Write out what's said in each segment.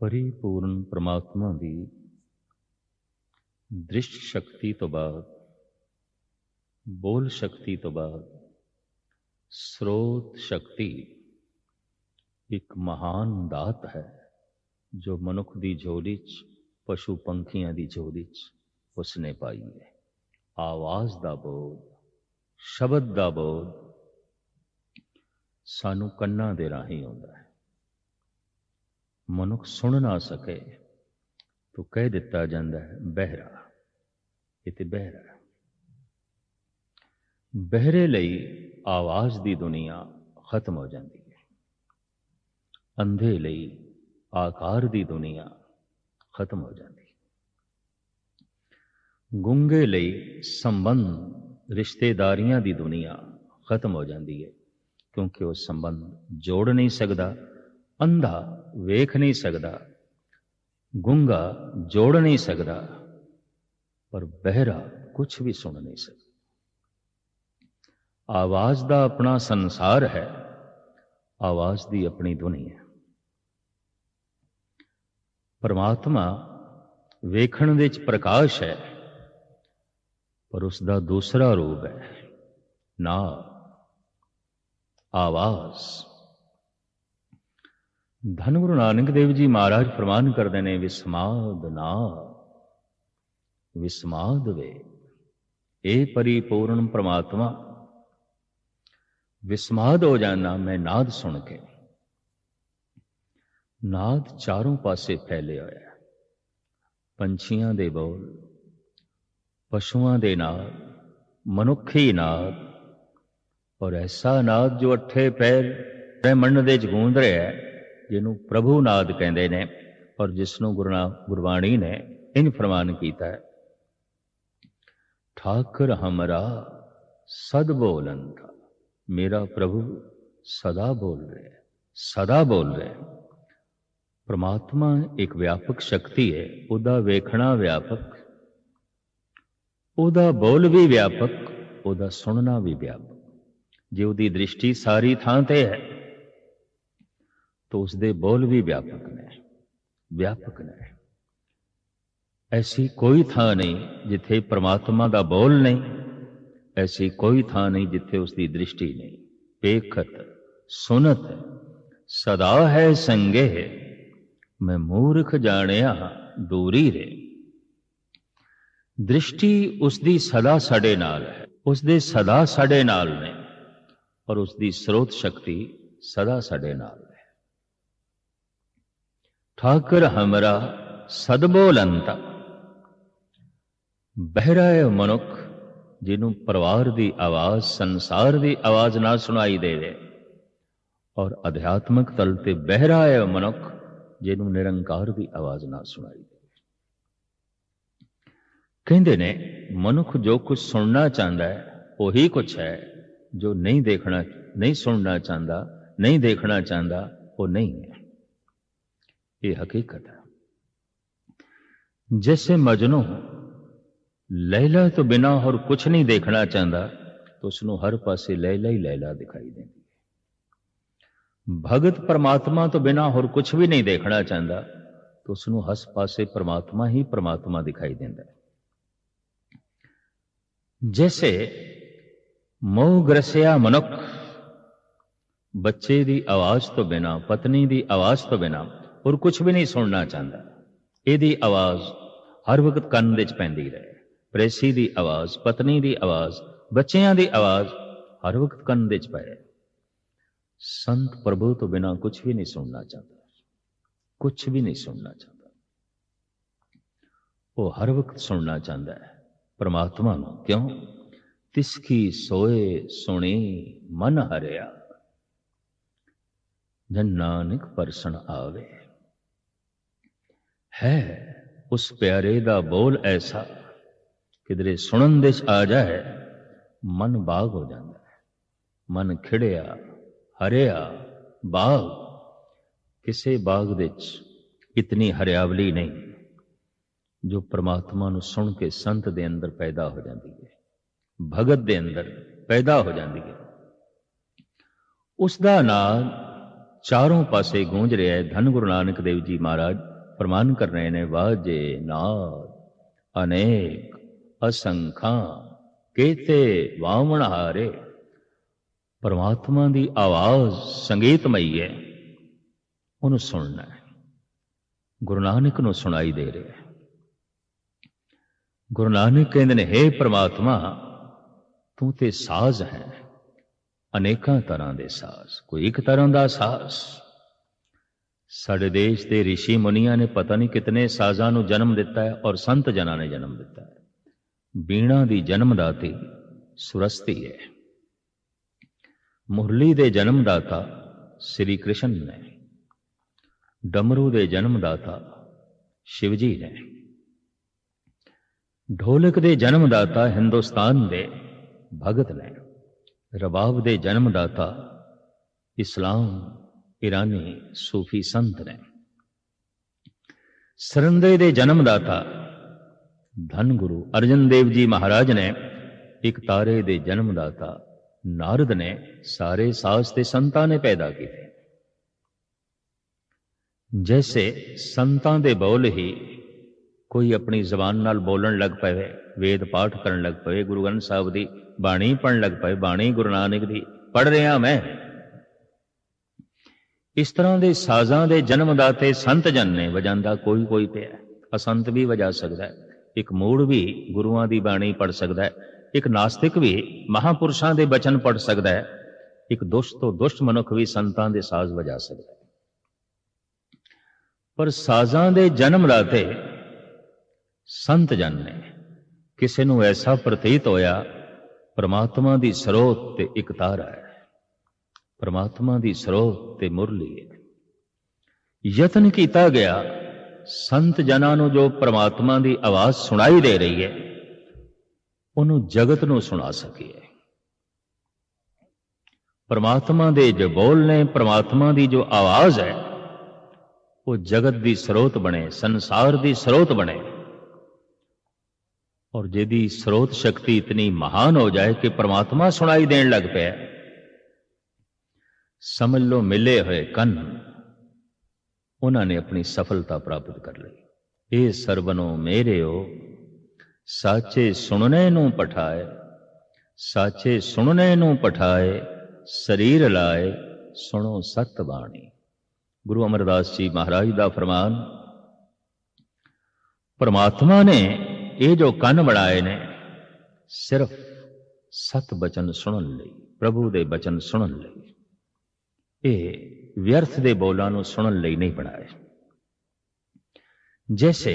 ਪਰਿਪੂਰਨ ਪ੍ਰਮਾਤਮਾ ਦੀ ਦ੍ਰਿਸ਼ਟ ਸ਼ਕਤੀ ਤੋਂ ਬਾਅਦ ਬੋਲ ਸ਼ਕਤੀ ਤੋਂ ਬਾਅਦ ਸਰੋਤ ਸ਼ਕਤੀ ਇੱਕ ਮਹਾਨ ਦਾਤ ਹੈ ਜੋ ਮਨੁੱਖ ਦੀ ਝੋਲੀ 'ਚ ਪਸ਼ੂ ਪੰਖੀਆਂ ਦੀ ਝੋਲੀ 'ਚ ਉਸਨੇ ਪਾਈ ਹੈ ਆਵਾਜ਼ ਦਾ ਬੋਧ ਸ਼ਬਦ ਦਾ ਬੋਧ ਸਾਨੂੰ ਕੰਨਾਂ ਦੇ ਰਾਹੀਂ ਆਉਂਦਾ ਹੈ ਮਨੁੱਖ ਸੁਣ ਨਾ ਸਕੇ। ਤਾਂ ਕਹਿ ਦਿੱਤਾ ਜਾਂਦਾ ਹੈ, ਬਹਿਰਾ। ਇਹ ਤੇ ਬਹਿਰਾ ਬਹਿਰੇ ਲਈ ਆਵਾਜ਼ ਦੀ ਦੁਨੀਆ ਖਤਮ ਹੋ ਜਾਂਦੀ ਹੈ। ਅੰਧੇ ਲਈ ਆਕਾਰ ਦੀ ਦੁਨੀਆ ਖਤਮ ਹੋ ਜਾਂਦੀ ਹੈ। ਗੁੰਗੇ ਲਈ ਸੰਬੰਧ ਰਿਸ਼ਤੇਦਾਰੀਆਂ ਦੀ ਦੁਨੀਆ ਖਤਮ ਹੋ ਜਾਂਦੀ ਹੈ, ਕਿਉਂਕਿ ਉਹ ਸੰਬੰਧ ਜੋੜ ਨਹੀਂ ਸਕਦਾ ਅੰਧਾ ਵੇਖ ਨਹੀਂ ਸਕਦਾ, ਗੁੰਗਾ ਜੋੜ ਨਹੀਂ ਸਕਦਾ, ਪਰ ਬਹਿਰਾ ਕੁਝ ਵੀ ਸੁਣ ਨਹੀਂ ਸਕਦਾ। ਆਵਾਜ਼ ਦਾ ਆਪਣਾ ਸੰਸਾਰ ਹੈ, ਆਵਾਜ਼ ਦੀ ਆਪਣੀ ਦੁਨੀਆ ਹੈ। ਪਰਮਾਤਮਾ ਵੇਖਣ ਵਿੱਚ ਪ੍ਰਕਾਸ਼ ਹੈ, ਪਰ ਉਸ ਦਾ ਦੂਸਰਾ ਰੂਪ ਹੈ, ਨਾ, ਆਵਾਜ਼। ਧੰਨ ਗੁਰੂ ਨਾਨਕ ਦੇਵ ਜੀ ਮਹਾਰਾਜ ਫਰਮਾਨ ਕਰਦੇ ਨੇ, ਵਿਸਮਾਦ ਨਾ, ਵਿਸਮਾਦ ਵੇ ਇਹ ਪਰਿਪੂਰਨ ਪ੍ਰਮਾਤਮਾ, ਵਿਸਮਾਦ ਹੋ ਜਾਣਾ ਮੈਂ ਨਾਦ ਸੁਣ ਕੇ। ਨਾਦ ਚਾਰੋਂ ਪਾਸੇ ਫੈਲਿਆ ਹੋਇਆ ਹੈ। ਪੰਛੀਆਂ ਦੇ ਬੋਲ, ਪਸ਼ੂਆਂ ਦੇ ਨਾਦ, ਮਨੁੱਖੀ ਨਾਦ, ਔਰ ਐਸਾ ਨਾਦ ਜੋ ਅੱਠੇ ਪੈਰ ਬ੍ਰਹਮੰਡ ਦੇ ਚ ਗੂੰਜ ਰਿਹਾ ਹੈ ਜਿਹਨੂੰ ਪ੍ਰਭੂ ਨਾਦ ਕਹਿੰਦੇ ਨੇ ਔਰ ਜਿਸ ਨੂੰ ਗੁਰਨਾ ਗੁਰਬਾਣੀ ਨੇ ਇਨ ਫਰਮਾਨ ਕੀਤਾ ਹੈ। ਠਾਕਰ ਹਮਰਾ ਸਦ ਬੋਲੰਤਾ, ਮੇਰਾ ਪ੍ਰਭੂ ਸਦਾ ਬੋਲ ਰਿਹਾ ਸਦਾ ਬੋਲ ਰਿਹਾ ਹੈ। ਪ੍ਰਮਾਤਮਾ ਇੱਕ ਵਿਆਪਕ ਸ਼ਕਤੀ ਹੈ, ਉਹਦਾ ਵੇਖਣਾ ਵਿਆਪਕ, ਉਹਦਾ ਬੋਲ ਵੀ ਵਿਆਪਕ, ਉਹਦਾ ਸੁਣਨਾ ਵੀ ਵਿਆਪਕ। ਜੇ ਉਹਦੀ ਦ੍ਰਿਸ਼ਟੀ ਸਾਰੀ ਥਾਂ ਤੇ ਹੈ ਤਾਂ ਉਸਦੇ ਬੋਲ ਵੀ ਵਿਆਪਕ ਨੇ ਵਿਆਪਕ ਨੇ। ਐਸੀ ਕੋਈ ਥਾਂ ਨਹੀਂ ਜਿੱਥੇ ਪ੍ਰਮਾਤਮਾ ਦਾ ਬੋਲ ਨਹੀਂ, ਐਸੀ ਕੋਈ ਥਾਂ ਨਹੀਂ ਜਿੱਥੇ ਉਸ ਦੀ ਦ੍ਰਿਸ਼ਟੀ ਨਹੀਂ। ਵੇਖਤ ਸੁਨਤ, ਸਦਾ ਹੈ ਸੰਗੇ ਮੈਂ ਮੂਰਖ ਜਾਣਿਆ, ਦੂਰੀ ਰੇ। ਦ੍ਰਿਸ਼ਟੀ ਉਸ ਦੀ ਸਦਾ ਸਾਡੇ ਨਾਲ ਹੈ ਉਸ ਦੇ ਸਦਾ ਸਾਡੇ ਨਾਲ ਨੇ, ਔਰ ਉਸ ਦੀ ਸਰੋਤ ਸ਼ਕਤੀ ਸਦਾ ਸਾਡੇ ਨਾਲ। ਹੈ ਠਾਕਰ ਹਮਰਾ ਸਦਬੋਲੰਤਾ ਬਹਿਰਾ ਮਨੁੱਖ ਜਿਹਨੂੰ ਪਰਿਵਾਰ ਦੀ ਆਵਾਜ਼ ਸੰਸਾਰ ਦੀ ਆਵਾਜ਼ ਨਾ ਸੁਣਾਈ ਦੇਵੇ ਔਰ ਅਧਿਆਤਮਕ ਤਲ ਤੇ ਬਹਿਰਾ ਹੈ ਮਨੁੱਖ ਜਿਹਨੂੰ ਨਿਰੰਕਾਰ ਦੀ ਆਵਾਜ਼ ਨਾ ਸੁਣਾਈ ਦੇਵੇ ਕਹਿੰਦੇ ਨੇ ਮਨੁੱਖ ਜੋ ਕੁਝ ਸੁਣਨਾ ਚਾਹੁੰਦਾ ਹੈ ਉਹੀ ਕੁਝ ਹੈ ਜੋ ਨਹੀਂ ਦੇਖਣਾ ਨਹੀਂ ਸੁਣਨਾ ਚਾਹੁੰਦਾ ਨਹੀਂ ਦੇਖਣਾ ਚਾਹੁੰਦਾ ਉਹ ਨਹੀਂ ਹੈ ਇਹ ਹਕੀਕਤ ਹੈ। जैसे ਮਜਨੂ ਲੈਲਾ ਤੋਂ ਬਿਨਾ ਹੋਰ ਕੁਝ ਨਹੀਂ ਦੇਖਣਾ ਚਾਹੁੰਦਾ ਤਾਂ ਉਸ ਨੂੰ ਹਰ ਪਾਸੇ ਲੈਲਾ ਹੀ ਲੈਲਾ ਦਿਖਾਈ ਦਿੰਦੀ ਹੈ। ਭਗਤ ਪਰਮਾਤਮਾ ਤੋਂ ਬਿਨਾ ਹੋਰ ਕੁਝ ਵੀ ਨਹੀਂ ਦੇਖਣਾ ਚਾਹੁੰਦਾ ਤਾਂ ਉਸ ਨੂੰ ਹਸ ਪਾਸੇ ਪਰਮਾਤਮਾ ਹੀ ਪਰਮਾਤਮਾ ਦਿਖਾਈ ਦਿੰਦਾ ਹੈ। ਜੈਸੇ ਮੋਹ ਗ੍ਰਸਿਆ ਮਨੁੱਖ, ਬੱਚੇ ਦੀ ਆਵਾਜ਼ ਤੋਂ ਬਿਨਾ, ਪਤਨੀ ਦੀ ਆਵਾਜ਼ ਤੋਂ ਬਿਨਾ ਹੋਰ ਕੁਝ ਵੀ ਨਹੀਂ ਸੁਣਨਾ ਚਾਹੁੰਦਾ। ਇਹਦੀ ਆਵਾਜ਼ ਹਰ ਵਕਤ ਕੰਨ ਵਿੱਚ ਪੈਂਦੀ ਰਹੇ। ਪ੍ਰੇਸੀ ਦੀ ਆਵਾਜ਼, ਪਤਨੀ ਦੀ ਆਵਾਜ਼, ਬੱਚਿਆਂ ਦੀ ਆਵਾਜ਼ ਹਰ ਵਕਤ ਕੰਨ ਵਿੱਚ ਪਏ ਸੰਤ ਪ੍ਰਭੂ ਤੋਂ ਬਿਨਾ ਕੁਝ ਵੀ ਨਹੀਂ ਸੁਣਨਾ ਚਾਹੁੰਦਾ। ਕੁਝ ਵੀ ਨਹੀਂ ਸੁਣਨਾ ਚਾਹੁੰਦਾ। ਉਹ ਹਰ ਵਕਤ ਸੁਣਨਾ ਚਾਹੁੰਦਾ ਹੈ। ਪਰਮਾਤਮਾ ਨੂੰ ਕਿਉਂ? ਤਿਸ ਕੀ ਸੋਏ ਸੁਣੀ ਮਨ ਹਰਿਆ। ਜਨ ਨਾਨਕ ਪਰਸਨ ਆਵੇ। ਹੈ ਉਸ ਪਿਆਰੇ ਦਾ ਬੋਲ ਐਸਾ ਕਿਦਰੇ ਸੁਣਨ ਦੇ ਚ ਆ ਜਾਏ, ਮਨ ਬਾਗ ਹੋ ਜਾਂਦਾ ਹੈ। ਮਨ ਖਿੜਿਆ, ਹਰਿਆ, ਬਾਗ। ਕਿਸੇ ਬਾਗ ਵਿੱਚ ਇਤਨੀ ਹਰਿਆਵਲੀ ਨਹੀਂ, ਜੋ ਪ੍ਰਮਾਤਮਾ ਨੂੰ ਸੁਣ ਕੇ ਸੰਤ ਦੇ ਅੰਦਰ ਪੈਦਾ ਹੋ ਜਾਂਦੀ ਹੈ, ਭਗਤ ਦੇ ਅੰਦਰ ਪੈਦਾ ਹੋ ਜਾਂਦੀ ਹੈ। ਉਸ ਦਾ ਨਾਮ ਚਾਰੋਂ ਪਾਸੇ ਗੂੰਜ ਰਿਹਾ ਹੈ। ਧੰਨ ਗੁਰੂ ਨਾਨਕ ਦੇਵ ਜੀ ਮਹਾਰਾਜ ਪ੍ਰਮਾਨ ਕਰ ਰਹੇ ਨੇ, ਵਾਜੇ ਨਾਦ, ਅਨੇਕ ਅਸੰਖਾਂ, ਕੇਤੇ ਵਾਵਣ ਹਾਰੇ। ਪਰਮਾਤਮਾ ਦੀ ਆਵਾਜ਼ ਸੰਗੀਤਮਈ ਹੈ, ਉਹਨੂੰ ਸੁਣਨਾ ਹੈ। ਗੁਰੂ ਨਾਨਕ ਨੂੰ ਸੁਣਾਈ ਦੇ ਰਿਹਾ ਹੈ। ਗੁਰੂ ਨਾਨਕ ਕਹਿੰਦੇ ਨੇ हे ਪ੍ਰਮਾਤਮਾ, ਤੂੰ ਤੇ ਸਾਜ਼ ਹੈ। ਅਨੇਕਾਂ ਤਰ੍ਹਾਂ ਦੇ ਸਾਜ਼, ਕੋਈ ਇੱਕ ਤਰ੍ਹਾਂ ਦਾ ਸਾਜ਼। ਸਾਡੇ ਦੇਸ਼ ਦੇ ઋષਿ ਮੁਨੀਆਂ ਨੇ ਪਤਾ ਨਹੀਂ ਕਿਤਨੇ ਸਾਜ਼ਾਂ ਨੂੰ ਜਨਮ ਦਿੱਤਾ ਹੈ ਔਰ ਸੰਤ ਜਨਾਂ ਨੇ ਜਨਮ ਦਿੱਤਾ ਹੈ। ਬੀਣਾ ਦੀ ਜਨਮਦਾਤੀ ਸੁਰਸਤੀ ਹੈ। ਮੁਰਲੀ ਦੇ ਜਨਮਦਾਤਾ ਸ੍ਰੀ ਕ੍ਰਿਸ਼ਨ ਨੇ। ਡਮਰੂ ਦੇ ਜਨਮਦਾਤਾ ਸ਼ਿਵਜੀ ਨੇ। ਢੋਲਕ ਦੇ ਜਨਮਦਾਤਾ ਹਿੰਦੁਸਤਾਨ ਦੇ ਭਗਤ ਨੇ। ਰਬਾਬ ਦੇ ਜਨਮਦਾਤਾ ਇਸਲਾਮ ਈਰਾਨੀ ਸੂਫੀ ਸੰਤ ਨੇ। ਸਰੰਦੇ ਦੇ ਜਨਮਦਾਤਾ ਧੰਨ ਗੁਰੂ ਅਰਜਨ ਦੇਵ ਜੀ ਮਹਾਰਾਜ ਨੇ ਇੱਕ ਤਾਰੇ ਦੇ ਜਨਮਦਾਤਾ ਨਾਰਦ ਨੇ ਸਾਰੇ ਸਾਸ ਤੇ ਸੰਤਾਂ ਨੇ ਪੈਦਾ ਕੀਤੇ। ਜੈਸੇ ਸੰਤਾਂ ਦੇ ਬੋਲ ਹੀ ਕੋਈ ਆਪਣੀ ਜ਼ਬਾਨ ਨਾਲ ਬੋਲਣ ਲੱਗ ਪਵੇ, ਵੇਦ ਪਾਠ ਕਰਨ ਲੱਗ ਪਵੇ, ਗੁਰੂ ਗ੍ਰੰਥ ਸਾਹਿਬ ਦੀ ਬਾਣੀ ਪੜਨ ਲੱਗ ਪਏ ਬਾਣੀ ਗੁਰੂ ਨਾਨਕ ਦੀ ਪੜ ਰਿਹਾ ਮੈਂ। ਇਸ ਤਰ੍ਹਾਂ ਦੇ ਸਾਜ਼ਾਂ ਦੇ ਜਨਮਦਾਤੇ ਸੰਤ ਜਨ ਨੇ ਵਜਾਂਦਾ ਕੋਈ ਕੋਈ ਪਿਆ ਅਸੰਤ ਵੀ ਵਜਾ ਸਕਦਾ ਹੈ, ਇੱਕ ਮੂੜ ਵੀ ਗੁਰੂਆਂ ਦੀ ਬਾਣੀ ਪੜ ਸਕਦਾ ਹੈ, ਇੱਕ ਨਾਸਤਿਕ ਵੀ ਮਹਾਪੁਰਸ਼ਾਂ ਦੇ ਬਚਨ ਪੜ ਸਕਦਾ ਹੈ, ਇੱਕ ਦੁਸ਼ਟ ਤੋਂ ਦੁਸ਼ਟ ਮਨੁੱਖ ਵੀ ਸੰਤਾਂ ਦੇ ਸਾਜ਼ ਵਜਾ ਸਕਦਾ ਹੈ। ਪਰ ਸਾਜ਼ਾਂ ਦੇ ਜਨਮਦਾਤੇ ਸੰਤ ਜਨ ਨੇ, ਕਿਸੇ ਨੂੰ ਐਸਾ ਪ੍ਰਤੀਤ ਹੋਇਆ, ਪ੍ਰਮਾਤਮਾ ਦੀ ਸਰੋਤ ਤੇ ਇੱਕ ਹੈ ਪਰਮਾਤਮਾ ਦੀ ਸਰੋਤ ਤੇ ਮੁਰਲੀ ਹੈ ਯਤਨ ਕੀਤਾ ਗਿਆ, ਸੰਤ ਜਨਾਂ ਨੂੰ ਜੋ ਪਰਮਾਤਮਾ ਦੀ ਆਵਾਜ਼ ਸੁਣਾਈ ਦੇ ਰਹੀ ਹੈ, ਉਹਨੂੰ ਜਗਤ ਨੂੰ ਸੁਣਾ ਸਕੀਏ। ਪਰਮਾਤਮਾ ਦੇ ਜੋ ਬੋਲ ਨੇ, ਪਰਮਾਤਮਾ ਦੀ ਜੋ ਆਵਾਜ਼ ਹੈ, ਉਹ ਜਗਤ ਦੀ ਸਰੋਤ ਬਣੇ, ਸੰਸਾਰ ਦੀ ਸਰੋਤ ਬਣੇ। ਔਰ ਜਿਹਦੀ ਸਰੋਤ ਸ਼ਕਤੀ ਇਤਨੀ ਮਹਾਨ ਹੋ ਜਾਏ ਕਿ ਪਰਮਾਤਮਾ ਸੁਣਾਈ ਦੇਣ ਲੱਗ ਪਿਆ ਸਮਝ ਲੋ ਮਿਲੇ ਹੋਏ ਕੰਨ। ਉਹਨਾਂ ਨੇ ਆਪਣੀ ਸਫਲਤਾ ਪ੍ਰਾਪਤ ਕਰ ਲਈ। ਇਹ ਸਰਬਨੋ ਮੇਰਿਓ, ਸਾਚੇ ਸੁਣਨੇ ਨੂੰ ਪਠਾਏ, ਸਾਚੇ ਸੁਣਨੇ ਨੂੰ ਪਠਾਏ, ਸਰੀਰ ਲਾਏ, ਸੁਣੋ ਸਤ ਬਾਣੀ। ਗੁਰੂ ਅਮਰਦਾਸ ਜੀ ਮਹਾਰਾਜ ਦਾ ਫਰਮਾਨ, ਪਰਮਾਤਮਾ ਨੇ ਇਹ ਜੋ ਕੰਨ ਬਣਾਏ ਨੇ, ਸਿਰਫ ਸਤ ਬਚਨ ਸੁਣਨ ਲਈ, ਪ੍ਰਭੂ ਦੇ ਬਚਨ ਸੁਣਨ ਲਈ। ਇਹ ਵਿਅਰਥ ਦੇ ਬੋਲਾਂ ਨੂੰ ਸੁਣਨ ਲਈ ਨਹੀਂ ਬਣਾਏ। ਜੈਸੇ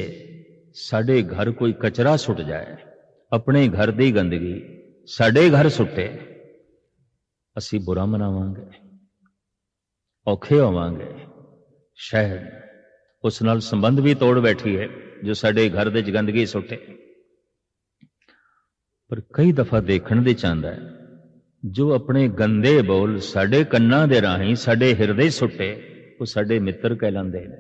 ਸਾਡੇ ਘਰ ਕੋਈ ਕਚਰਾ ਸੁੱਟ ਜਾਏ, ਆਪਣੇ ਘਰ ਦੀ ਗੰਦਗੀ ਸਾਡੇ ਘਰ ਸੁੱਟੇ, ਅਸੀਂ ਬੁਰਾ ਮਨਾਵਾਂਗੇ, ਔਖੇ ਹੋਵਾਂਗੇ। ਸ਼ਾਇਦ ਉਸ ਨਾਲ ਸੰਬੰਧ ਵੀ ਤੋੜ ਬੈਠੀ ਹੈ ਜੋ ਸਾਡੇ ਘਰ ਦੇ ਚ ਗੰਦਗੀ ਸੁੱਟੇ। ਪਰ ਕਈ ਦਫਾ ਦੇਖਣ ਦੇ ਚਾਹੁੰਦਾ ਹੈ ਜੋ ਆਪਣੇ ਗੰਦੇ ਬੋਲ ਸਾਡੇ ਕੰਨਾਂ ਦੇ ਰਾਹੀਂ ਸਾਡੇ ਹਿਰਦੇ ਸੁੱਟੇ, ਉਹ ਸਾਡੇ ਮਿੱਤਰ ਕਹਿਲਾਂਦੇ ਨੇ,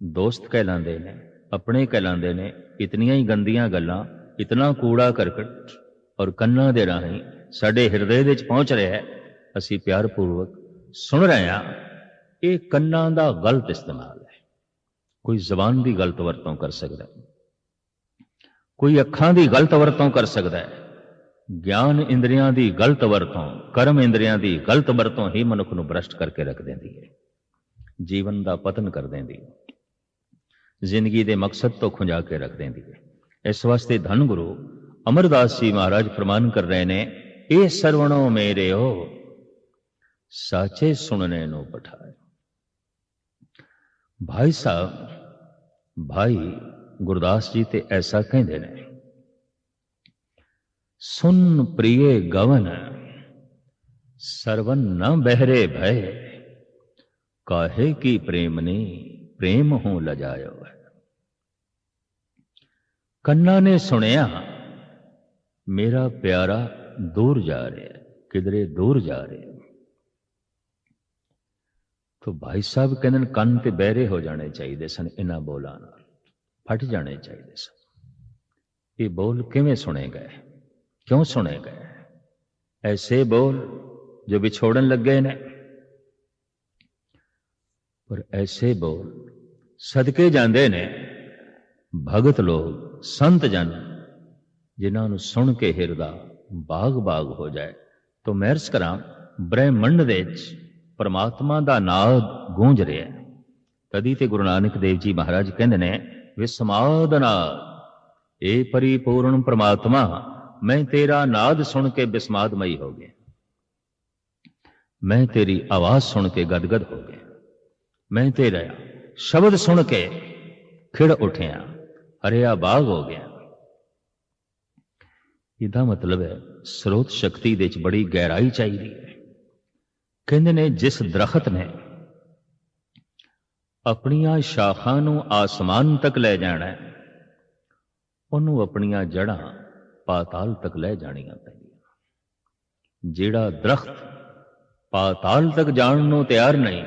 ਦੋਸਤ ਕਹਿਲਾਂਦੇ ਨੇ, ਆਪਣੇ ਕਹਿਲਾਂਦੇ ਨੇ, ਇਤਨੀਆਂ ਹੀ ਗੰਦੀਆਂ ਗੱਲਾਂ, ਇਤਨਾ ਕੂੜਾ ਕਰਕਟ ਔਰ ਕੰਨਾਂ ਦੇ ਰਾਹੀਂ ਸਾਡੇ ਹਿਰਦੇ ਵਿੱਚ ਪਹੁੰਚ ਰਿਹਾ ਹੈ, ਅਸੀਂ ਪਿਆਰ ਪੂਰਵਕ ਸੁਣ ਰਹੇ ਹਾਂ, ਇਹ ਕੰਨਾਂ ਦਾ ਗਲਤ ਇਸਤੇਮਾਲ ਹੈ। ਕੋਈ ਜ਼ਬਾਨ ਦੀ ਗਲਤ ਵਰਤੋਂ ਕਰ ਸਕਦਾ ਹੈ, ਕੋਈ ਅੱਖਾਂ ਦੀ ਗਲਤ ਵਰਤੋਂ ਕਰ ਸਕਦਾ ਹੈ ਗਿਆਨ ਇੰਦਰੀਆਂ ਦੀ ਗਲਤ ਵਰਤੋਂ, ਕਰਮ ਇੰਦਰੀਆਂ ਦੀ ਗਲਤ ਵਰਤੋਂ ਹੀ ਮਨੁੱਖ ਨੂੰ ਭ੍ਰਸ਼ਟ ਕਰਕੇ ਰੱਖ ਦਿੰਦੀ ਹੈ। ਜੀਵਨ ਦਾ ਪਤਨ ਕਰ ਦਿੰਦੀ ਹੈ। ਜ਼ਿੰਦਗੀ ਦੇ ਮਕਸਦ ਤੋਂ ਖੁੰਝਾ ਕੇ ਰੱਖ ਦਿੰਦੀ ਹੈ। ਇਸ ਵਾਸਤੇ ਧੰਨ ਗੁਰੂ ਅਮਰਦਾਸ ਜੀ ਮਹਾਰਾਜ ਫਰਮਾਨ ਕਰ ਰਹੇ ਨੇ, ਇਹ ਸਰਵਣੋ ਮੇਰੇ ਮੇਰਿਓ, ਸਾਚੇ ਸੁਣਨੇ ਨੂੰ ਪਠਾਏ ਭਾਈ ਸਾਹਿਬ, ਭਾਈ ਗੁਰਦਾਸ ਜੀ ਤੇ ਐਸਾ ਕਹਿੰਦੇ ਨੇ ਸੁਨ ਪ੍ਰਿਏ ਗਵਨ ਸਰਵਨ ਨ ਬਹਿਰੇ ਭੈ ਕਾਹੇ ਕੀ ਪ੍ਰੇਮ ਨੇ ਪ੍ਰੇਮ ਹੋ ਲਜਾਇਓ ਹੈ ਕੰਨਾਂ ਨੇ ਸੁਣਿਆ ਮੇਰਾ ਪਿਆਰਾ ਦੂਰ ਜਾ ਰਿਹਾ ਹੈ ਕਿਧਰੇ ਦੂਰ ਜਾ ਰਿਹਾ ਹੈ ਤੋ ਭਾਈ ਸਾਹਿਬ ਕਹਿੰਦੇ ਨੇ ਕੰਨ ਤੇ ਬਹਿਰੇ ਹੋ ਜਾਣੇ ਚਾਹੀਦੇ ਸਨ ਇਹਨਾਂ ਬੋਲਾਂ ਨਾਲ ਫਟ ਜਾਣੇ ਚਾਹੀਦੇ ਸਨ ਇਹ ਬੋਲ ਕਿਵੇਂ ਸੁਣੇ ਗਏ ਕਿਉਂ ਸੁਣੇ ਗਏ? ਐਸੇ ਬੋਲ ਜੋ ਵਿਛੋੜਨ ਲੱਗੇ ਨੇ। ਪਰ ਐਸੇ ਬੋਲ ਸਦਕੇ ਜਾਂਦੇ ਨੇ। ਭਗਤ ਲੋਕ, ਸੰਤ ਜਨ, ਜਿਨ੍ਹਾਂ ਨੂੰ ਸੁਣ ਕੇ ਹਿਰਦਾ ਬਾਗ-ਬਾਗ ਹੋ ਜਾਏ। ਤੋਂ ਮਹਿਰਸ ਕਰਾਂ, ਬ੍ਰਹਿਮੰਡ ਦੇ ਵਿੱਚ ਪਰਮਾਤਮਾ ਦਾ ਨਾਦ ਗੂੰਜ ਰਿਹਾ ਹੈ। ਤਦੀ ਤੇ ਗੁਰੂ ਨਾਨਕ ਦੇਵ ਜੀ ਮਹਾਰਾਜ ਕਹਿੰਦੇ ਨੇ, ਵਿਸਮਾਦ ਨਾਦ। ਏ ਪਰਿਪੂਰਨ ਪਰਮਾਤਮਾ ਮੈਂ ਤੇਰਾ ਨਾਦ ਸੁਣ ਕੇ ਬਿਸਮਾਦਮਈ ਹੋ ਗਿਆ। ਮੈਂ ਤੇਰੀ ਆਵਾਜ਼ ਸੁਣ ਕੇ ਗਦਗਦ ਹੋ ਗਿਆ। ਮੈਂ ਤੇਰਾ ਸ਼ਬਦ ਸੁਣ ਕੇ ਖਿੜ ਉਠਿਆ। ਹਰਿਆ ਬਾਗ ਹੋ ਗਿਆ। ਇਹਦਾ ਮਤਲਬ ਹੈ, ਸਰੋਤ ਸ਼ਕਤੀ ਦੇ ਵਿੱਚ ਬੜੀ ਗਹਿਰਾਈ ਚਾਹੀਦੀ ਹੈ। ਕਹਿੰਦੇ ਨੇ, ਜਿਸ ਦਰਖਤ ਨੇ ਆਪਣੀਆਂ ਸ਼ਾਖਾਂ ਨੂੰ ਆਸਮਾਨ ਤੱਕ ਲੈ ਜਾਣਾ ਉਹਨੂੰ ਆਪਣੀਆਂ ਜੜਾਂ ਪਾਤਾਲ ਤੱਕ ਲੈ ਜਾਣੀਆਂ ਪੈਂਦੀਆਂ। ਜਿਹੜਾ ਦਰਖਤ ਪਾਤਾਲ ਤੱਕ ਜਾਣ ਨੂੰ ਤਿਆਰ ਨਹੀਂ,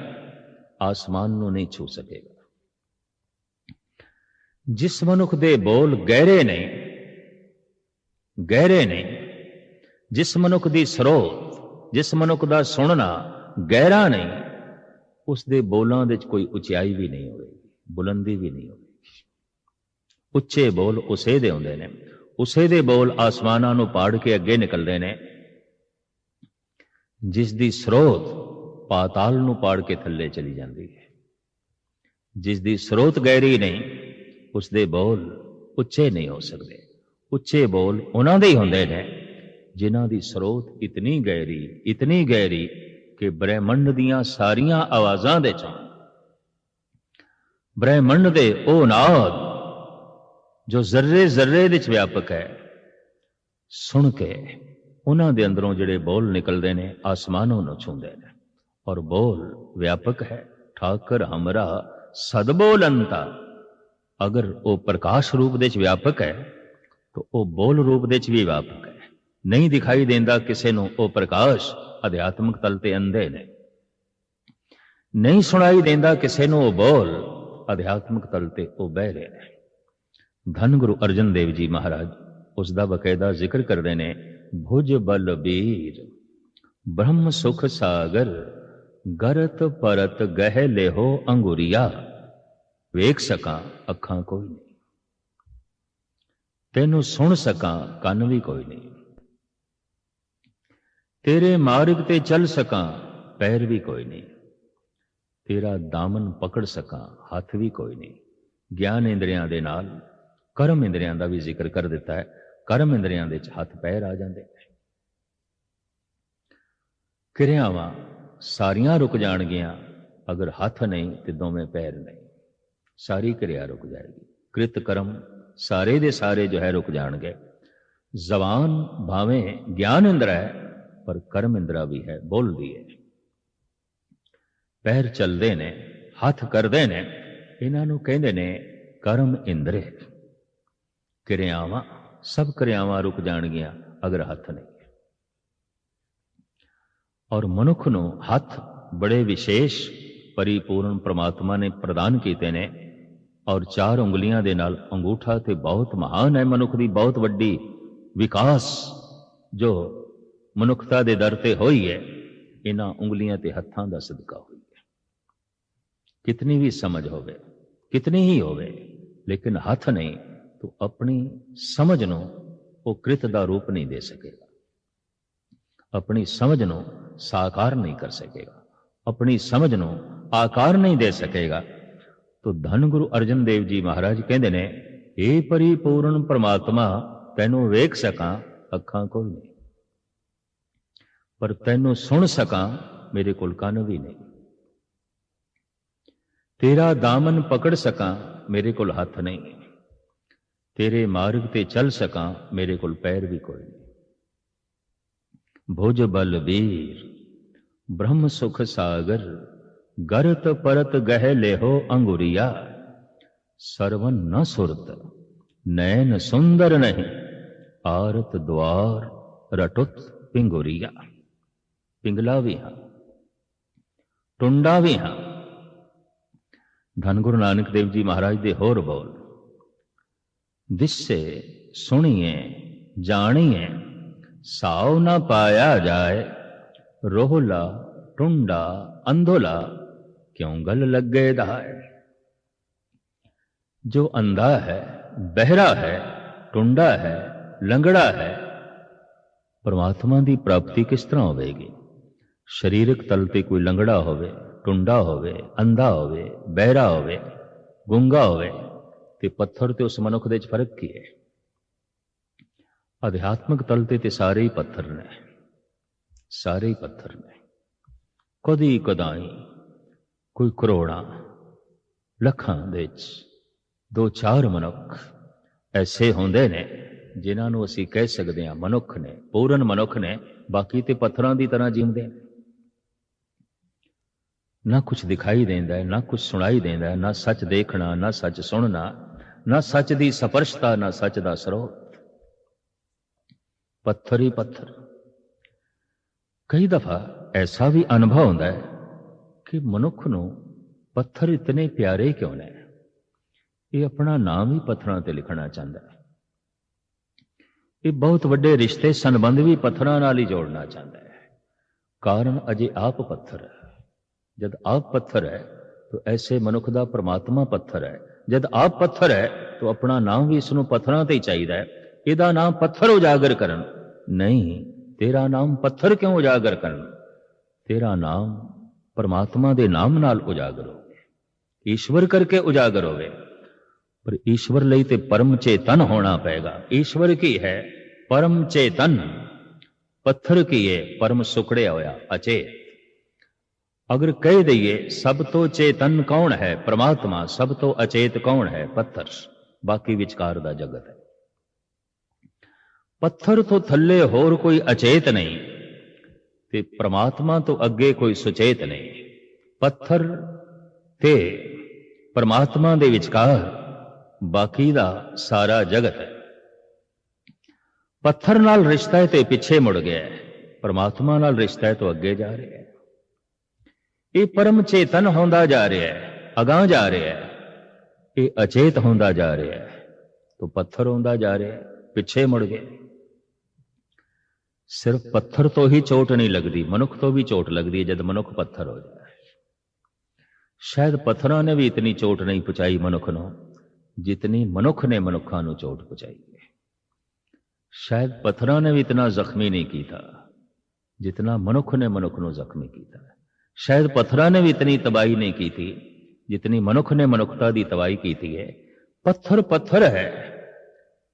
ਆਸਮਾਨ ਨੂੰ ਨਹੀਂ ਛੂ ਸਕੇਗਾ। ਜਿਸ ਮਨੁੱਖ ਦੇ ਬੋਲ ਗਹਿਰੇ ਨੇ ਗਹਿਰੇ ਨੇ ਜਿਸ ਮਨੁੱਖ ਦੀ ਸਰੋਤ, ਜਿਸ ਮਨੁੱਖ ਦਾ ਸੁਣਨਾ ਗਹਿਰਾ ਨਹੀਂ, ਉਸ ਦੇ ਬੋਲਾਂ ਵਿੱਚ ਕੋਈ ਉਚਾਈ ਵੀ ਨਹੀਂ ਹੋਵੇਗੀ, ਬੁਲੰਦੀ ਵੀ ਨਹੀਂ ਹੋਵੇਗੀ। ਉੱਚੇ ਬੋਲ ਉਸੇ ਦੇ ਹੁੰਦੇ ਨੇ। ਉਸੇ ਦੇ ਬੋਲ ਆਸਮਾਨਾਂ ਨੂੰ ਪਾੜ ਕੇ ਅੱਗੇ ਨਿਕਲਦੇ ਨੇ। ਜਿਸ ਦੀ ਸਰੋਤ ਪਾਤਾਲ ਨੂੰ ਪਾੜ ਕੇ ਥੱਲੇ ਚਲੀ ਜਾਂਦੀ ਹੈ। ਜਿਸ ਦੀ ਸਰੋਤ ਗਹਿਰੀ ਨਹੀਂ ਉਸ ਦੇ ਬੋਲ ਉੱਚੇ ਨਹੀਂ ਹੋ ਸਕਦੇ। ਉੱਚੇ ਬੋਲ ਉਹਨਾਂ ਦੇ ਹੀ ਹੁੰਦੇ ਨੇ, ਜਿਨ੍ਹਾਂ ਦੀ ਸਰੋਤ ਇਤਨੀ ਗਹਿਰੀ ਇਤਨੀ ਗਹਿਰੀ ਕਿ ਬ੍ਰਹਿਮੰਡ ਦੀਆਂ ਸਾਰੀਆਂ ਆਵਾਜ਼ਾਂ ਦੇ ਚੋਂ। ਬ੍ਰਹਿਮੰਡ ਦੇ ਉਹ ਨਾਦ ਜੋ ਜ਼ਰਰੇ ਜ਼ਰਰੇ ਵਿੱਚ ਵਿਆਪਕ ਹੈ, ਸੁਣ ਕੇ ਉਹਨਾਂ ਦੇ ਅੰਦਰੋਂ ਜਿਹੜੇ ਬੋਲ ਨਿਕਲਦੇ ਨੇ, ਆਸਮਾਨੋਂ ਨੂੰ ਛੂੰਦੇ ਨੇ। ਔਰ ਬੋਲ ਵਿਆਪਕ ਹੈ, ਠਾਕਰ ਹਮਰਾ ਸਦਬੋਲੰਤਾ ਅਗਰ ਉਹ ਪ੍ਰਕਾਸ਼ ਰੂਪ ਦੇ ਵਿੱਚ ਵਿਆਪਕ ਹੈ, ਤਾਂ ਉਹ ਬੋਲ ਰੂਪ ਦੇ ਵਿੱਚ ਵੀ ਵਿਆਪਕ ਹੈ। ਨਹੀਂ ਦਿਖਾਈ ਦਿੰਦਾ ਕਿਸੇ ਨੂੰ ਉਹ ਪ੍ਰਕਾਸ਼ ਅਧਿਆਤਮਿਕ ਤਲ ਤੇ ਅੰਧੇ ਨੇ। ਨਹੀਂ ਸੁਣਾਈ ਦਿੰਦਾ ਕਿਸੇ ਨੂੰ ਉਹ ਬੋਲ ਅਧਿਆਤਮਿਕ ਤਲ ਤੇ ਉਹ ਬਹਿ ਰਹੇ ਨੇ। ਧੰਨ ਗੁਰੂ ਅਰਜਨ ਦੇਵ ਜੀ ਮਹਾਰਾਜ, ਉਸ ਦਾ ਬਕਾਇਦਾ ਜ਼ਿਕਰ ਕਰਦੇ ਨੇ, ਭੁਜ ਬਲ ਬੀਰ ਬ੍ਰਹਮ ਸੁਖ ਸਾਗਰ, ਗਰਤ ਪਰਤ ਗਹਿ ਲੇਹੋ ਅੰਗੁਰੀਆ, ਵੇਖ ਸਕਾਂ ਅੱਖਾਂ ਕੋਈ ਨਹੀਂ। ਤੈਨੂੰ ਸੁਣ ਸਕਾਂ ਕੰਨ ਵੀ ਕੋਈ ਨਹੀਂ। ਤੇਰੇ ਮਾਰਗ ਤੇ ਚੱਲ ਸਕਾਂ ਪੈਰ ਵੀ ਕੋਈ ਨਹੀਂ। ਤੇਰਾ ਦਾਮਨ ਪਕੜ ਸਕਾਂ ਹੱਥ ਵੀ ਕੋਈ ਨਹੀਂ। ਗਿਆਨ ਇੰਦਰੀਆਂ ਦੇ ਨਾਲ ਕਰਮ ਇੰਦਰੀਆਂ ਦਾ ਵੀ ਜ਼ਿਕਰ ਕਰ ਦਿੱਤਾ ਹੈ। ਕਰਮ ਇੰਦਰੀਆਂ ਦੇ ਵਿੱਚ ਹੱਥ ਪੈਰ ਆ ਜਾਂਦੇ ਨੇ। ਕਿਰਿਆਵਾਂ ਸਾਰੀਆਂ ਰੁਕ ਜਾਣਗੀਆਂ, ਅਗਰ ਹੱਥ ਨਹੀਂ ਤੇ ਦੋਵੇਂ ਪੈਰ ਨਹੀਂ। ਸਾਰੀ ਕਿਰਿਆ ਰੁਕ ਜਾਏਗੀ। ਕ੍ਰਿਤ ਕਰਮ ਸਾਰੇ ਦੇ ਸਾਰੇ ਜੋ ਹੈ ਰੁਕ ਜਾਣਗੇ। ਜ਼ਬਾਨ ਭਾਵੇਂ ਗਿਆਨ ਇੰਦਰਾ ਹੈ, ਪਰ ਕਰਮ ਇੰਦਰਾ ਵੀ ਹੈ, ਬੋਲਦੀ ਹੈ। ਪੈਰ ਚੱਲਦੇ ਨੇ, ਹੱਥ ਕਰਦੇ ਨੇ, ਇਹਨਾਂ ਨੂੰ ਕਹਿੰਦੇ ਨੇ ਕਰਮ ਇੰਦਰੇ। ਕਿਰਿਆਵਾਂ, ਸਭ ਕਿਰਿਆਵਾਂ ਰੁਕ ਜਾਣਗੀਆਂ ਅਗਰ ਹੱਥ ਨਹੀਂ ਔਰ ਮਨੁੱਖ ਨੂੰ ਹੱਥ ਬੜੇ ਵਿਸ਼ੇਸ਼, ਪਰਿਪੂਰਨ ਪ੍ਰਮਾਤਮਾ ਨੇ ਪ੍ਰਦਾਨ ਕੀਤੇ ਨੇ ਔਰ ਚਾਰ ਉਂਗਲੀਆਂ ਦੇ ਨਾਲ ਅੰਗੂਠਾ ਤੇ ਬਹੁਤ ਮਹਾਨ ਹੈ ਮਨੁੱਖ ਦੀ, ਬਹੁਤ ਵੱਡੀ ਵਿਕਾਸ ਜੋ ਮਨੁੱਖਤਾ ਦੇ ਦਰ ਤੇ ਹੋਈ ਹੈ, ਇਹਨਾਂ ਉਂਗਲੀਆਂ ਤੇ ਹੱਥਾਂ ਦਾ ਸਦਕਾ ਹੋਈ ਹੈ। ਕਿਤਨੀ ਵੀ ਸਮਝ ਹੋਵੇ, ਕਿਤਨੀ ਹੀ ਹੋਵੇ, ਲੇਕਿਨ ਹੱਥ ਨਹੀਂ ਤੂੰ ਆਪਣੀ ਸਮਝ ਨੂੰ ਉਹ ਕ੍ਰਿਤ ਦਾ ਰੂਪ ਨਹੀਂ ਦੇ ਸਕੇਗਾ। ਆਪਣੀ ਸਮਝ ਨੂੰ ਸਾਕਾਰ ਨਹੀਂ ਕਰ ਸਕੇਗਾ। ਆਪਣੀ ਸਮਝ ਨੂੰ ਆਕਾਰ ਨਹੀਂ ਦੇ ਸਕੇਗਾ। ਤੋ ਧੰਨ ਗੁਰੂ ਅਰਜਨ ਦੇਵ ਜੀ ਮਹਾਰਾਜ ਕਹਿੰਦੇ ਨੇ ਇਹ ਪਰਿਪੂਰਨ ਪ੍ਰਮਾਤਮਾ, ਤੈਨੂੰ ਵੇਖ ਸਕਾਂ, ਅੱਖਾਂ ਕੋਲ ਨਹੀਂ। ਪਰ ਤੈਨੂੰ ਸੁਣ ਸਕਾਂ, ਮੇਰੇ ਕੋਲ ਕੰਨ ਵੀ ਨਹੀਂ। ਤੇਰਾ ਦਾਮਨ ਪਕੜ ਸਕਾਂ, ਮੇਰੇ ਕੋਲ ਹੱਥ ਨਹੀਂ। ਤੇਰੇ ਮਾਰਗ ਤੇ ਚੱਲ ਸਕਾਂ, ਮੇਰੇ ਕੋਲ ਪੈਰ ਵੀ ਕੋਈ ਨਹੀਂ। ਭੁਜ ਬਲ ਵੀਰ, ਬ੍ਰਹਮ ਸੁਖ ਸਾਗਰ, ਗਰਤ ਪਰਤ ਗਹਿ ਲੇਹੋ ਅੰਗੁਰੀਆ। ਸਰਵਨ ਨ ਸੁਰਤ, ਨੈਣ ਸੁੰਦਰ ਨਹੀਂ, ਆਰਤ ਦਵਾਰ ਰਟੁਤ ਪਿੰਗੁਰੀਆ। ਪਿੰਗਲਾ ਵੀ ਹਾਂ, ਟੁੰਡਾ ਵੀ ਹਾਂ। ਧੰਨ ਗੁਰੂ ਨਾਨਕ ਦੇਵ ਜੀ ਮਹਾਰਾਜ ਦੇ ਹੋਰ ਬੋਲ। ਦਿਸੇ ਸੁਣੀਏ ਜਾਣੀਏ ਸਾਉ ਨਾ ਪਾਇਆ ਜਾਏ, ਰੋਹਲਾ, ਟੁੰਡਾ, ਅੰਧੋਲਾ, ਕਿਉਂ ਗਲ ਲੱਗੇ ਧਾਇ ਜੋ ਅੰਧਾ ਹੈ, ਬਹਿਰਾ ਹੈ, ਟੁੰਡਾ ਹੈ, ਲੰਗੜਾ ਹੈ, ਪਰਮਾਤਮਾ ਦੀ ਪ੍ਰਾਪਤੀ ਕਿਸ ਤਰ੍ਹਾਂ ਹੋਵੇਗੀ? ਸਰੀਰਕ ਤਲ ਤੇ ਕੋਈ ਲੰਗੜਾ ਹੋਵੇ, ਟੁੰਡਾ ਹੋਵੇ, ਅੰਧਾ ਹੋਵੇ, ਬਹਿਰਾ ਹੋਵੇ, ਗੁੰਗਾ ਹੋਵੇ ਤੇ ਪੱਥਰ ਤੇ ਉਸ ਮਨੁੱਖ ਦੇ ਵਿੱਚ ਫ਼ਰਕ ਕੀ ਹੈ? ਅਧਿਆਤਮਿਕ ਤਲ ਤੇ ਤੇ ਸਾਰੇ ਹੀ ਪੱਥਰ ਨੇ। ਸਾਰੇ ਹੀ ਪੱਥਰ ਨੇ। ਕਦੀ ਕਦਾਈ ਕੋਈ ਕਰੋੜਾਂ, ਲੱਖਾਂ ਦੇ ਵਿੱਚ ਦੋ ਚਾਰ ਮਨੁੱਖ ਐਸੇ ਹੁੰਦੇ ਨੇ ਜਿਨ੍ਹਾਂ ਨੂੰ ਅਸੀਂ ਕਹਿ ਸਕਦੇ ਹਾਂ ਮਨੁੱਖ ਨੇ, ਪੂਰਨ ਮਨੁੱਖ ਨੇ, ਬਾਕੀ ਤੇ ਪੱਥਰਾਂ ਦੀ ਤਰ੍ਹਾਂ ਜਿਉਂਦੇ ਨੇ। ਨਾ ਕੁਝ ਦਿਖਾਈ ਦਿੰਦਾ ਹੈ, ਨਾ ਕੁਝ ਸੁਣਾਈ ਦਿੰਦਾ ਹੈ, ਨਾ ਸੱਚ ਦੇਖਣਾ, ਨਾ ਸੱਚ ਸੁਣਨਾ। ਨਾ ਸੱਚ ਦੀ ਸਪਰਸ਼ਤਾ, ਨਾ ਸੱਚ ਦਾ ਸਰੋਤ। ਪੱਥਰ ਹੀ ਪੱਥਰ। ਕਈ ਦਫਾ ਐਸਾ ਵੀ ਅਨੁਭਵ ਹੁੰਦਾ ਹੈ ਕਿ ਮਨੁੱਖ ਨੂੰ ਪੱਥਰ ਇਤਨੇ ਪਿਆਰੇ ਕਿਉਂ ਨੇ? ਇਹ ਆਪਣਾ ਨਾਮ ਹੀ ਪੱਥਰਾਂ ਤੇ ਲਿਖਣਾ ਚਾਹੁੰਦਾ ਹੈ। ਇਹ ਬਹੁਤ ਵੱਡੇ ਰਿਸ਼ਤੇ, ਸੰਬੰਧ ਵੀ ਪੱਥਰਾਂ ਨਾਲ ਹੀ ਜੋੜਨਾ ਚਾਹੁੰਦਾ ਹੈ। ਕਾਰਨ ਅਜੇ ਆਪ ਪੱਥਰ ਹੈ। ਜਦ ਆਪ ਪੱਥਰ ਹੈ, ਤਾਂ ਐਸੇ ਮਨੁੱਖ ਦਾ ਪ੍ਰਮਾਤਮਾ ਪੱਥਰ ਹੈ। ਜਦ ਆਪ ਪੱਥਰ ਹੈ, ਤਾਂ ਆਪਣਾ ਨਾਮ ਵੀ ਇਸ ਨੂੰ ਪੱਥਰਾਂ ਤੇ ਹੀ ਚਾਹੀਦਾ ਹੈ। ਇਹਦਾ ਨਾਮ ਪੱਥਰ ਉਜਾਗਰ ਕਰਨ। ਨਹੀਂ, ਤੇਰਾ ਨਾਮ ਪੱਥਰ ਕਿਉਂ ਉਜਾਗਰ ਕਰਨ? ਤੇਰਾ ਨਾਮ ਪਰਮਾਤਮਾ ਦੇ ਨਾਮ ਨਾਲ ਉਜਾਗਰ ਹੋਵੇ। ਈਸ਼ਵਰ ਕਰਕੇ ਉਜਾਗਰ ਹੋਵੇ। ਪਰ ਈਸ਼ਵਰ ਲਈ ਤੇ ਪਰਮ ਚੇਤਨ ਹੋਣਾ ਪਏਗਾ। ਈਸ਼ਵਰ ਕੀ ਹੈ? ਪਰਮ ਚੇਤਨ। ਪੱਥਰ ਕੀ ਹੈ? ਪਰਮ ਸੁਕੜਿਆ ਹੋਇਆ ਅਚੇ ਅਗਰ ਕਹਿ ਦਈਏ, ਸਭ ਤੋਂ ਚੇਤਨ ਕੌਣ ਹੈ? ਪ੍ਰਮਾਤਮਾ, ਸਭ ਤੋਂ ਅਚੇਤ ਕੌਣ ਹੈ? ਪੱਥਰ। ਬਾਕੀ ਵਿਚਕਾਰ ਦਾ ਜਗਤ ਹੈ। ਪੱਥਰ ਤੋਂ ਥੱਲੇ ਹੋਰ ਕੋਈ ਅਚੇਤ ਨਹੀਂ ਤੇ ਪ੍ਰਮਾਤਮਾ ਤੋਂ ਅੱਗੇ ਕੋਈ ਸੁਚੇਤ ਨਹੀਂ। ਪੱਥਰ ਤੇ ਪ੍ਰਮਾਤਮਾ ਦੇ ਵਿਚਕਾਰ ਬਾਕੀ ਦਾ ਸਾਰਾ ਜਗਤ ਹੈ। ਪੱਥਰ ਨਾਲ ਰਿਸ਼ਤਾ ਹੈ ਤੇ ਪਿੱਛੇ ਮੁੜ ਗਿਆ ਹੈ। ਪ੍ਰਮਾਤਮਾ ਨਾਲ ਰਿਸ਼ਤਾ ਹੈ ਤਾਂ ਅੱਗੇ ਜਾ ਰਿਹਾ ਹੈ। ਇਹ ਪਰਮ ਚੇਤਨ ਹੁੰਦਾ ਜਾ ਰਿਹਾ ਹੈ, ਅਗਾਹ ਜਾ ਰਿਹਾ ਹੈ। ਇਹ ਅਚੇਤ ਹੁੰਦਾ ਜਾ ਰਿਹਾ ਹੈ, ਤਾਂ ਪੱਥਰ ਹੁੰਦਾ ਜਾ ਰਿਹਾ ਹੈ, ਪਿੱਛੇ ਮੁੜ ਗਿਆ ਸਿਰਫ ਪੱਥਰ ਤੋਂ ਹੀ ਚੋਟ ਨਹੀਂ ਲੱਗਦੀ, ਮਨੁੱਖ ਤੋਂ ਵੀ ਚੋਟ ਲੱਗਦੀ ਹੈ, ਜਦ ਮਨੁੱਖ ਪੱਥਰ ਹੋ ਜਾਏ ਸ਼ਾਇਦ ਪੱਥਰਾਂ ਨੇ ਵੀ ਇਤਨੀ ਚੋਟ ਨਹੀਂ ਪਹੁੰਚਾਈ ਮਨੁੱਖ ਨੂੰ, ਜਿਤਨੀ ਮਨੁੱਖ ਨੇ ਮਨੁੱਖਾਂ ਨੂੰ ਚੋਟ ਪਹੁੰਚਾਈ ਹੈ। ਸ਼ਾਇਦ ਪੱਥਰਾਂ ਨੇ ਵੀ ਇਤਨਾ ਜ਼ਖਮੀ ਨਹੀਂ ਕੀਤਾ, ਜਿਤਨਾ ਮਨੁੱਖ ਨੇ ਮਨੁੱਖ ਨੂੰ ਜ਼ਖਮੀ ਕੀਤਾ ਸ਼ਾਇਦ ਪੱਥਰਾਂ ਨੇ ਵੀ ਇਤਨੀ ਤਬਾਹੀ ਨਹੀਂ ਕੀਤੀ, ਜਿਤਨੀ ਮਨੁੱਖ ਨੇ ਮਨੁੱਖਤਾ ਦੀ ਤਬਾਹੀ ਕੀਤੀ ਹੈ। ਪੱਥਰ ਪੱਥਰ ਹੈ,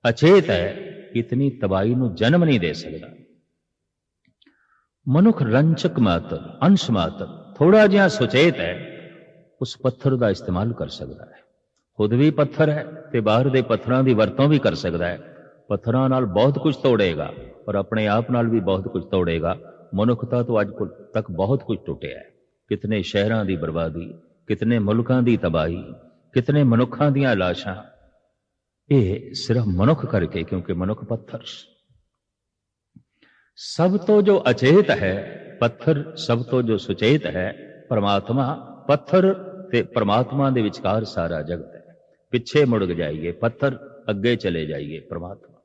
ਅਚੇਤ ਹੈ, ਇਤਨੀ ਤਬਾਹੀ ਨੂੰ ਜਨਮ ਨਹੀਂ ਦੇ ਸਕਦਾ। ਮਨੁੱਖ ਰੰਚਕ ਮਾਤਰ ਅੰਸ਼ ਮਾਤਰ ਥੋੜਾ ਜਿਹਾ ਸੁਚੇਤ ਹੈ, ਉਸ ਪੱਥਰ ਦਾ ਇਸਤੇਮਾਲ ਕਰ ਸਕਦਾ ਹੈ। ਖੁਦ ਵੀ ਪੱਥਰ ਹੈ ਤੇ ਬਾਹਰ ਦੇ ਪੱਥਰਾਂ ਦੀ ਵਰਤੋਂ ਵੀ ਕਰ ਸਕਦਾ ਹੈ। ਪੱਥਰਾਂ ਨਾਲ ਬਹੁਤ ਕੁਝ ਤੋੜੇਗਾ ਪਰ ਆਪਣੇ ਆਪ ਨਾਲ ਵੀ ਬਹੁਤ ਕੁਝ ਤੋੜੇਗਾ। ਮਨੁੱਖਤਾ ਤੋਂ ਅੱਜ ਤੱਕ ਬਹੁਤ ਕੁਝ ਟੁੱਟਿਆ ਹੈ। ਕਿਤਨੇ ਸ਼ਹਿਰਾਂ ਦੀ ਬਰਬਾਦੀ, ਕਿਤਨੇ ਮੁਲਕਾਂ ਦੀ ਤਬਾਹੀ, ਕਿਤਨੇ ਮਨੁੱਖਾਂ ਦੀਆਂ ਲਾਸ਼ਾਂ। ਇਹ ਸਿਰਫ ਮਨੁੱਖ ਕਰਕੇ, ਕਿਉਂਕਿ ਮਨੁੱਖ ਪੱਥਰ ਸਭ ਤੋਂ ਜੋ ਅਚੇਤ ਹੈ, ਪੱਥਰ ਸਭ ਤੋਂ ਜੋ ਸੁਚੇਤ ਹੈ, ਪਰਮਾਤਮਾ ਪੱਥਰ ਤੇ ਪਰਮਾਤਮਾ ਦੇ ਵਿਚਕਾਰ ਸਾਰਾ ਜਗਤ ਹੈ। ਪਿੱਛੇ ਮੁੜ ਜਾਈਏ, ਪੱਥਰ ਅੱਗੇ ਚਲੇ ਜਾਈਏ, ਪਰਮਾਤਮਾ।